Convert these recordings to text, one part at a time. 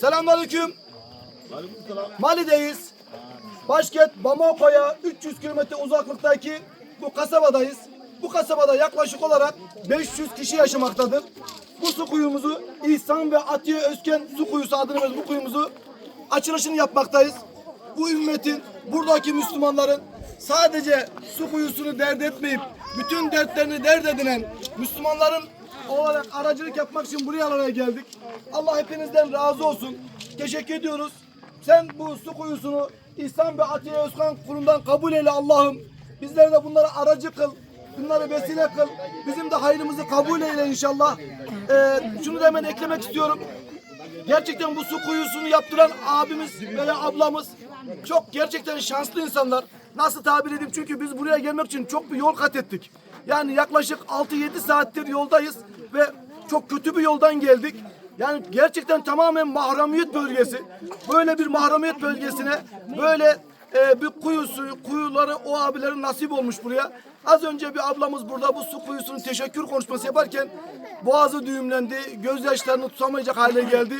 Selamünaleyküm. Mali'deyiz. Başkent Bamako'ya 300 kilometre uzaklıktaki bu kasabadayız. Bu kasabada yaklaşık olarak 500 kişi yaşamaktadır. Bu su kuyumuzu İhsan ve Atiye Özken su kuyusu adını bu kuyumuzu açılışını yapmaktayız. Bu ümmetin, buradaki Müslümanların sadece su kuyusunu dert etmeyip bütün dertlerini dert edinen Müslümanların olarak aracılık yapmak için buraya araya geldik. Allah hepinizden razı olsun. Teşekkür ediyoruz. Sen bu su kuyusunu İhsan ve Atiye Özkan kurumdan kabul eyle Allah'ım. Bizleri de bunlara aracı kıl. Bunları vesile kıl. Bizim de hayrımızı kabul eyle inşallah. Ee, şunu da hemen eklemek istiyorum. Gerçekten bu su kuyusunu yaptıran abimiz veya ablamız çok gerçekten şanslı insanlar. Nasıl tabir edeyim? Çünkü biz buraya gelmek için çok bir yol kat ettik. Yani yaklaşık 6-7 saattir yoldayız ve çok kötü bir yoldan geldik. Yani gerçekten tamamen mahremiyet bölgesi. Böyle bir mahremiyet bölgesine böyle e, bir kuyusu, kuyuları o abilerin nasip olmuş buraya. Az önce bir ablamız burada bu su kuyusunun teşekkür konuşması yaparken boğazı düğümlendi, gözyaşlarını tutamayacak hale geldi.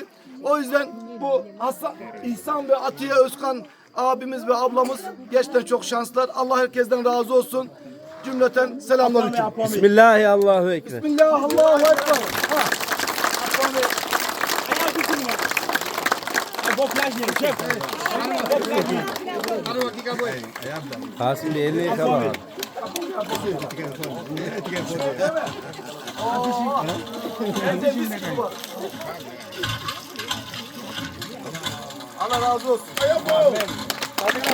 O yüzden bu Hasan, İhsan ve Atiye Özkan abimiz ve ablamız gerçekten çok şanslılar. Allah herkesten razı olsun. Cümleten selamünaleyküm. Bismillahi Allahu Ekber. Bismillah, Allahu Ekber. Kasım bir elini yıka bakalım. Bence mis gibi var. Allah razı olsun.